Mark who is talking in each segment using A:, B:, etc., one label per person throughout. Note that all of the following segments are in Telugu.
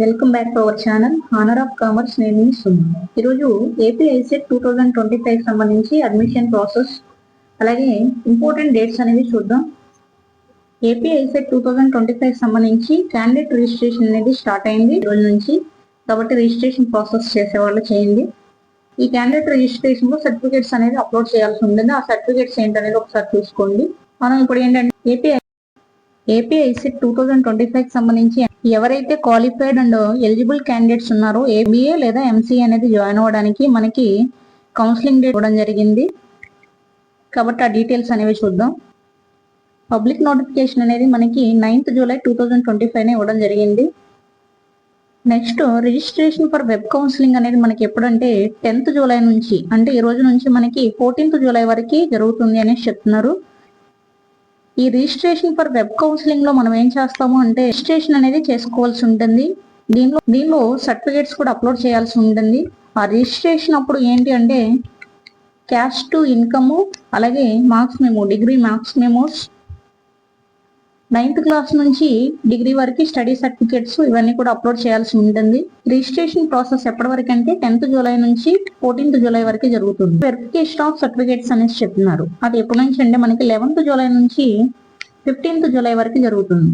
A: Welcome back to our channel. Honour of commerce నేను సున్నా. ఈరోజు AP ICET two thousand twenty five సంబంధించి అడ్మిషన్ ప్రాసెస్ అలాగే ఇంపార్టెంట్ డేట్స్ అనేవి చూద్దాం. AP ICET two thousand twenty five సంబంధించి క్యాండిడేట్ రిజిస్ట్రేషన్ అనేది స్టార్ట్ అయింది. రోజు నుంచి కాబట్టి రిజిస్ట్రేషన్ ప్రాసెస్ చేసే వాళ్ళు చేయండి. ఈ క్యాండిడేట్ రిజిస్ట్రేషన్లో సర్టిఫికేట్స్ అనేది అప్లోడ్ చేయాల్సి ఉంటుంది ఆ సర్టిఫికేట్స్ ఏంటనేది ఒకసారి చూసుకోండి. మనం ఇప్పుడు ఏంటంటే AP AP two thousand twenty five సంబంధించి ఎవరైతే క్వాలిఫైడ్ అండ్ ఎలిజిబుల్ క్యాండిడేట్స్ ఉన్నారో ఏబిఏ లేదా ఎంసీఏ అనేది జాయిన్ అవ్వడానికి మనకి కౌన్సిలింగ్ డేట్ ఇవ్వడం జరిగింది. కాబట్టి ఆ డీటెయిల్స్ అనేవి చూద్దాం. పబ్లిక్ నోటిఫికేషన్ అనేది మనకి ninth July two thousand twenty five ఇవ్వడం జరిగింది. Next registration for web counselling అనేది మనకి ఎప్పుడంటే టెన్త్ జూలై నుంచి అంటే ఈ రోజు నుంచి మనకి ఫోర్టీన్త్ జూలై వరకు జరుగుతుంది అనేసి చెప్తున్నారు. ఈ రిజిస్ట్రేషన్ ఫర్ వెబ్ కౌన్సిలింగ్లో మనం ఏం చేస్తాము అంటే రిజిస్ట్రేషన్ అనేది చేసుకోవాల్సి ఉంటుంది. దీనిలో దీనిలో సర్టిఫికేట్స్ కూడా అప్లోడ్ చేయాల్సి ఉంటుంది. ఆ రిజిస్ట్రేషన్ అప్పుడు ఏంటి అంటే క్యాష్ టు ఇన్కమ్ అలాగే మార్క్స్ మేము degree marks memos ninth class నుంచి డిగ్రీ వరకు స్టడీ సర్టిఫికేట్స్ ఇవన్నీ కూడా అప్లోడ్ చేయాల్సి ఉంటుంది. రిజిస్ట్రేషన్ ప్రాసెస్ ఎప్పటి వరకు అంటే టెన్త్ జూలై నుంచి ఫోర్టీన్త్ జూలై వరకు జరుగుతుంది. వెరిఫికేషన్ ఆఫ్ సర్టిఫికేట్స్ అనేసి చెప్తున్నారు. అది ఎప్పటి నుంచి అంటే మనకి లెవెన్త్ జూలై నుంచి ఫిఫ్టీన్త్ జూలై వరకు జరుగుతుంది.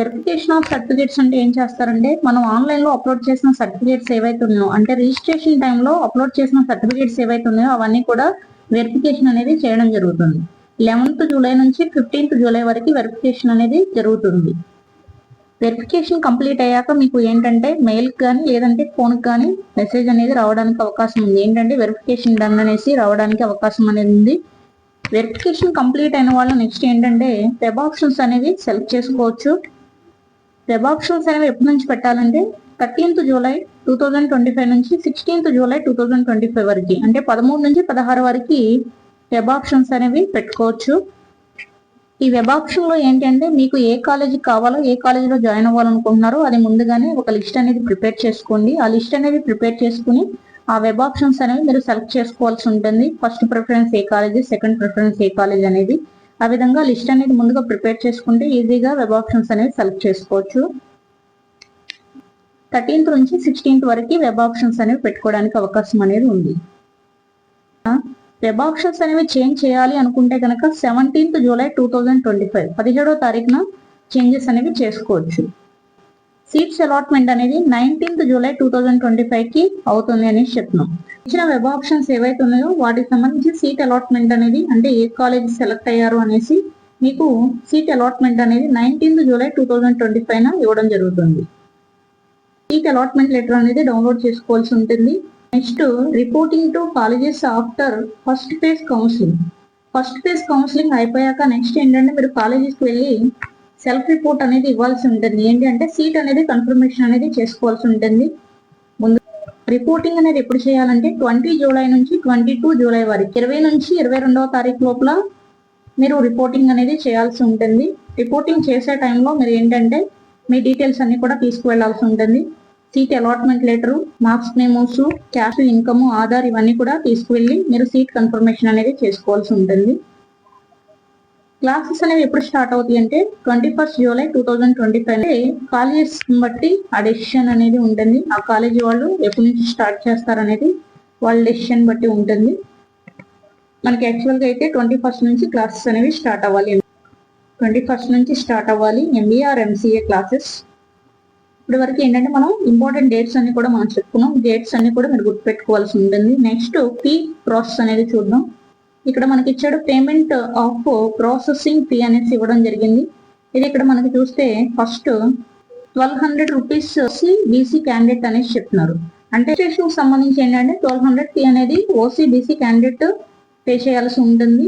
A: వెరిఫికేషన్ ఆఫ్ సర్టిఫికేట్స్ అంటే ఏం చేస్తారంటే మనం ఆన్లైన్లో అప్లోడ్ చేసిన సర్టిఫికేట్స్ ఏవైతే ఉన్నాయో అంటే రిజిస్ట్రేషన్ టైంలో అప్లోడ్ చేసిన సర్టిఫికేట్స్ ఏవైతే ఉన్నాయో అవన్నీ కూడా వెరిఫికేషన్ అనేది చేయడం జరుగుతుంది. లెవెన్త్ జూలై నుంచి ఫిఫ్టీన్త్ జూలై వరకు వెరిఫికేషన్ అనేది జరుగుతుంది. వెరిఫికేషన్ కంప్లీట్ అయ్యాక మీకు ఏంటంటే మెయిల్ కానీ లేదంటే ఫోన్కి కానీ మెసేజ్ అనేది రావడానికి అవకాశం ఉంది. ఏంటంటే వెరిఫికేషన్ డన్ అనేసి రావడానికి అవకాశం అనేది ఉంది. వెరిఫికేషన్ కంప్లీట్ అయిన వాళ్ళు నెక్స్ట్ ఏంటంటే వెబ్ ఆప్షన్స్ అనేవి సెలెక్ట్ చేసుకోవచ్చు. వెబ్ ఆప్షన్స్ అనేవి ఎప్పటి నుంచి పెట్టాలంటే thirteenth July two thousand twenty five నుంచి sixteenth July two thousand twenty five వరకు. అంటే పదమూడు నుంచి పదహారు వరకు వెబ్ ఆప్షన్స్ అనేవి పెట్టుకోవచ్చు. ఈ వెబ్ ఆప్షన్లో ఏంటంటే మీకు ఏ కాలేజీ కావాలో ఏ కాలేజీలో జాయిన్ అవ్వాలనుకుంటున్నారో అది ముందుగానే ఒక లిస్ట్ అనేది ప్రిపేర్ చేసుకోండి. ఆ లిస్ట్ అనేది ప్రిపేర్ చేసుకుని ఆ వెబ్ ఆప్షన్స్ అనేవి మీరు సెలెక్ట్ చేసుకోవాల్సి ఉంటుంది. ఫస్ట్ ప్రిఫరెన్స్ ఏ కాలేజీ సెకండ్ ప్రిఫరెన్స్ ఏ కాలేజ్ అనేది. ఆ విధంగా లిస్ట్ అనేది ముందుగా ప్రిపేర్ చేసుకుంటే ఈజీగా వెబ్ ఆప్షన్స్ అనేవి సెలెక్ట్ చేసుకోవచ్చు. థర్టీన్త్ నుంచి సిక్స్టీన్త్ వరకు వెబ్ ఆప్షన్స్ అనేవి పెట్టుకోవడానికి అవకాశం అనేది ఉంది. వెబ్ ఆప్షన్స్ అనేవి చేంజ్ చేయాలి అనుకుంటే కనుక seventeenth July two thousand twenty five పదిహేడో తారీఖున చేంజెస్ అనేవి చేసుకోవచ్చు. సీట్స్ అలాట్మెంట్ అనేది nineteenth July two thousand twenty ఫైవ్కి అవుతుంది అనేసి చెప్తున్నాం. ఇచ్చిన వెబ్ ఆప్షన్స్ ఏవైతే ఉన్నాయో వాటికి సంబంధించి సీట్ అలాట్మెంట్ అనేది అంటే ఏ కాలేజ్ సెలెక్ట్ అయ్యారు అనేసి మీకు సీట్ అలాట్మెంట్ అనేది nineteenth July two thousand twenty ఫైవ్న ఇవ్వడం జరుగుతుంది. సీట్ అలాట్మెంట్ లెటర్ అనేది డౌన్లోడ్ చేసుకోవాల్సి ఉంటుంది. Next reporting to colleges after first phase counselling first phase counselling అయిపోయాక నెక్స్ట్ ఏంటంటే మీరు కాలేజెస్కి వెళ్ళి సెల్ఫ్ రిపోర్ట్ అనేది ఇవ్వాల్సి ఉంటుంది. ఏంటి అంటే సీట్ అనేది కన్ఫర్మేషన్ అనేది చేసుకోవాల్సి ఉంటుంది. ముందు రిపోర్టింగ్ అనేది ఎప్పుడు చేయాలంటే ట్వంటీ జూలై నుంచి ట్వంటీ టూ జూలై వరకు. ఇరవై నుంచి ఇరవై రెండవ తారీఖు లోపల మీరు రిపోర్టింగ్ అనేది చేయాల్సి ఉంటుంది. రిపోర్టింగ్ చేసే టైంలో మీరు ఏంటంటే మీ డీటెయిల్స్ అన్ని కూడా తీసుకువెళ్ళాల్సి ఉంటుంది. Seat allotment letter marks memos cash income Aadhaar ఇవన్నీ కూడా తీసుకువెళ్ళి మీరు సీట్ కన్ఫర్మేషన్ అనేది చేసుకోవాల్సి ఉంటుంది. క్లాసెస్ అనేవి ఎప్పుడు స్టార్ట్ అవుతాయి అంటే twenty first July two thousand twenty five అంటే కాలేజెస్ బట్టి ఆ డెసిషన్ అనేది ఉంటుంది. ఆ కాలేజీ వాళ్ళు ఎప్పటి నుంచి స్టార్ట్ చేస్తారనేది వాళ్ళ డెసిషన్ బట్టి ఉంటుంది. మనకి యాక్చువల్గా అయితే ట్వంటీ ఫస్ట్ నుంచి క్లాసెస్ అనేవి స్టార్ట్ అవ్వాలి. ట్వంటీ ఫస్ట్ నుంచి స్టార్ట్ అవ్వాలి. ఎంబీఏ ఆర్ ఎంసీఏ క్లాసెస్ ఇప్పటి వరకు ఏంటంటే మనం ఇంపార్టెంట్ డేట్స్ అన్ని కూడా మనం చెప్పుకున్నాం డేట్స్ అన్ని కూడా మీరు గుర్తుపెట్టుకోవాల్సి ఉంటుంది. నెక్స్ట్ ఫీ ప్రాసెస్ అనేది చూద్దాం. ఇక్కడ మనకి ఇచ్చాడు పేమెంట్ ఆఫ్ ప్రాసెసింగ్ ఫీ అనేసి ఇవ్వడం జరిగింది. ఇది ఇక్కడ మనకి చూస్తే first twelve hundred rupees BC candidate అనేసి చెప్తున్నారు. అంటే రిజిస్ట్రేషన్ సంబంధించి ఏంటంటే ట్వెల్వ్ హండ్రెడ్ ఫీ అనేది ఓసీ బీసీ క్యాండిడేట్ పే చేయాల్సి ఉంటుంది.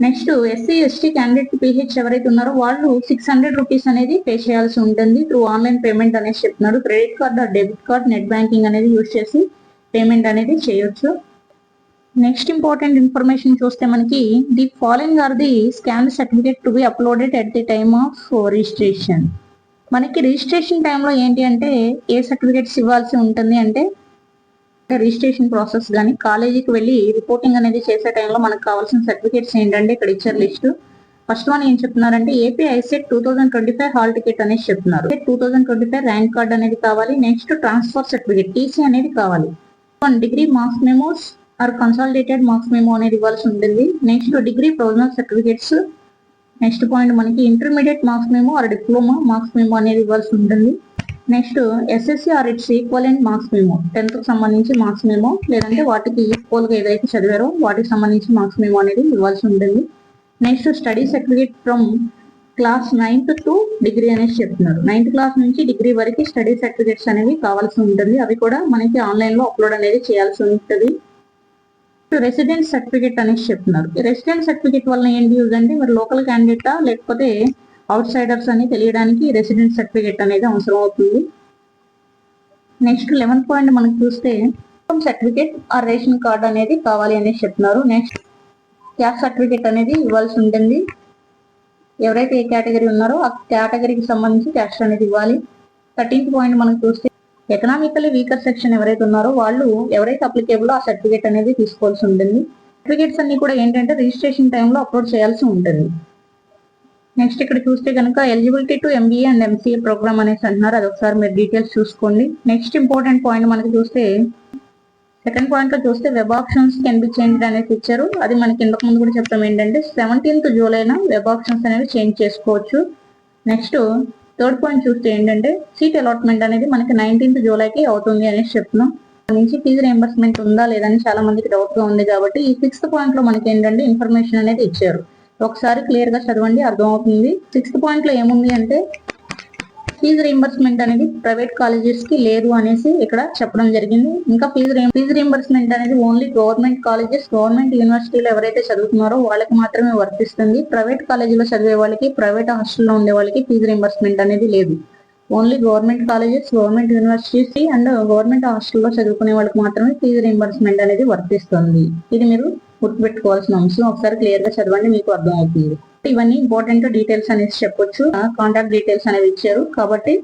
A: Next SC ST candidate PH ఎవరైతే ఉన్నారో వాళ్ళు సిక్స్ హండ్రెడ్ రూపీస్ అనేది పే చేయాల్సి ఉంటుంది త్రూ ఆన్లైన్ పేమెంట్ అనేది చెప్తున్నారు. Credit card debit card net banking అనేది యూజ్ చేసి పేమెంట్ అనేది చేయొచ్చు. నెక్స్ట్ ఇంపార్టెంట్ ఇన్ఫర్మేషన్ చూస్తే మనకి the following are the scan certificate to be uploaded at the time of registration మనకి రిజిస్ట్రేషన్ టైంలో ఏంటి అంటే ఏ సర్టిఫికేట్స్ ఇవ్వాల్సి ఉంటుంది అంటే రిజిస్ట్రేషన్ ప్రాసెస్ కానీ కాలేజీకి వెళ్ళి రిపోర్టింగ్ అనేది చేసే టైంలో మనకు కావాల్సిన సర్టిఫికేట్స్ ఏంటంటే ఇక్కడ ఇచ్చారు లిస్ట్ ఫస్ట్ వన్ ఏం చెప్తున్నారంటే AP ICET two thousand twenty five hall ticket అనేది చెప్తున్నారు. Two thousand twenty five rank card అనేది కావాలి. నెక్స్ట్ ట్రాన్స్ఫర్ సర్టిఫికేట్ టీసీ అనేది కావాలి. One degree marks memos or consolidated marks memo అనేది ఇవ్వాల్సి ఉంటుంది. Next degree provisional certificates next point మనకి intermediate marks memo or diploma marks memo అనేది ఇవ్వాల్సి ఉంటుంది. Next SSC or its equivalent and marks memo టెన్త్కి సంబంధించి మార్క్స్ మేమో లేదంటే వాటికి ఈక్వల్గా ఏదైతే చదివారో వాటికి సంబంధించి మార్క్స్ మేమో అనేది ఇవ్వాల్సి ఉంటుంది. Next study certificate from class ninth to degree అనేసి చెప్తున్నారు. నైన్త్ క్లాస్ నుంచి డిగ్రీ వరకు స్టడీ సర్టిఫికేట్స్ అనేవి కావాల్సి ఉంటుంది. అవి కూడా మనకి ఆన్లైన్లో అప్లోడ్ అనేది చేయాల్సి ఉంటుంది. రెసిడెన్స్ సర్టిఫికేట్ అనేసి చెప్తున్నారు. రెసిడెంట్ రెసిడెన్స్ సర్టిఫికేట్ వల్ల ఏంటి యూజ్ అంటే మరి లోకల్ క్యాండిడేటా లేకపోతే అవుట్ సైడర్స్ అని తెలియడానికి రెసిడెంట్ సర్టిఫికేట్ అనేది అవసరం అవుతుంది. నెక్స్ట్ లెవెన్ పాయింట్ మనం చూస్తే సర్టిఫికేట్ ఆ రేషన్ కార్డ్ అనేది కావాలి అనేసి చెప్తున్నారు. నెక్స్ట్ క్యాస్ట్ సర్టిఫికేట్ అనేది ఇవ్వాల్సి ఉంటుంది. ఎవరైతే ఏ కేటగిరీ ఉన్నారో ఆ కేటగిరీకి సంబంధించి క్యాస్ట్ అనేది ఇవ్వాలి. థర్టీన్త్ పాయింట్ మనం చూస్తే ఎకనామికలీ వీకర్ సెక్షన్ ఎవరైతే ఉన్నారో వాళ్ళు ఎవరైతే అప్లికేబుల్ ఆ సర్టిఫికేట్ అనేది తీసుకోవాల్సి ఉంటుంది. సర్టిఫికేట్స్ అన్ని కూడా ఏంటంటే రిజిస్ట్రేషన్ టైంలో అప్లోడ్ చేయాల్సి ఉంటుంది. నెక్స్ట్ ఇక్కడ చూస్తే కనుక eligibility to MBA and MCA programme అనేసి అంటున్నారు. అది ఒకసారి మీరు డీటెయిల్స్ చూసుకోండి. నెక్స్ట్ ఇంపార్టెంట్ పాయింట్ మనకి చూస్తే సెకండ్ పాయింట్లో చూస్తే web options can be change అనేది ఇచ్చారు. అది మనకి ఇంతకు ముందు కూడా చెప్తాం ఏంటంటే సెవెంటీన్త్ జూలైన వెబ్ ఆప్షన్స్ అనేవి చేంజ్ చేసుకోవచ్చు. నెక్స్ట్ థర్డ్ పాయింట్ చూస్తే ఏంటంటే సీట్ అలాట్మెంట్ అనేది మనకి నైన్టీన్త్ జూలైకి అవుతుంది అనేసి చెప్తున్నాం. నుంచి ఫీజు రియంబర్స్మెంట్ ఉందా లేదని చాలా మందికి డౌట్గా ఉంది కాబట్టి ఈ సిక్స్త్ పాయింట్లో మనకి ఏంటంటే ఇన్ఫర్మేషన్ అనేది ఇచ్చారు. ఒకసారి క్లియర్గా చదవండి అర్థమవుతుంది. సిక్స్త్ పాయింట్లో ఏముంది అంటే ఫీజు రీంబర్స్మెంట్ అనేది ప్రైవేట్ కాలేజెస్కి లేదు అనేసి ఇక్కడ చెప్పడం జరిగింది. ఇంకా ఫీజు ఫీజు రీంబర్స్మెంట్ అనేది ఓన్లీ గవర్నమెంట్ కాలేజెస్ గవర్నమెంట్ యూనివర్సిటీలో ఎవరైతే చదువుతున్నారో వాళ్ళకి మాత్రమే వర్తిస్తుంది. ప్రైవేట్ కాలేజీలో చదివే వాళ్ళకి ప్రైవేట్ హాస్టల్లో ఉండే వాళ్ళకి ఫీజు రీంబర్స్మెంట్ అనేది లేదు. Only government colleges government universities and government హాస్టల్లో చదువుకునే వాళ్ళకి మాత్రమే ఫీజు రీంబర్స్మెంట్ అనేది వర్తిస్తుంది. ఇది మీరు గుర్తుపెట్టుకోవాల్సిన అంశం ఒకసారి క్లియర్గా చదవండి మీకు అర్థమవుతుంది ఇవన్నీ ఇంపార్టెంట్ డీటెయిల్స్ అనేసి చెప్పొచ్చు. కాంటాక్ట్ డీటెయిల్స్ అనేవి ఇచ్చారు కాబట్టి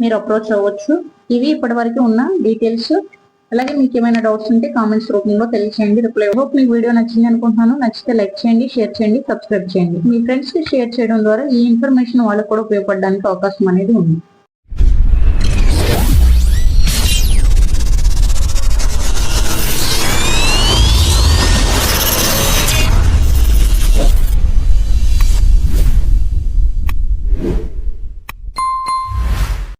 A: మీరు అప్రోచ్ అవ్వచ్చు. ఇవి ఇప్పటి వరకు ఉన్న డీటెయిల్స్ అలాగే మీకు ఏమైనా డౌట్స్ ఉంటే కామెంట్స్ రూపంలో తెలియచేయండి రిప్లై హోప్ మీకు వీడియో నచ్చింది అనుకుంటున్నాను. నచ్చితే లైక్ చేయండి షేర్ చేయండి సబ్స్క్రైబ్ చేయండి. మీ ఫ్రెండ్స్ షేర్ చేయడం ద్వారా ఈ ఇన్ఫర్మేషన్ వాళ్ళకు కూడా ఉపయోగపడడానికి అవకాశం అనేది ఉంది.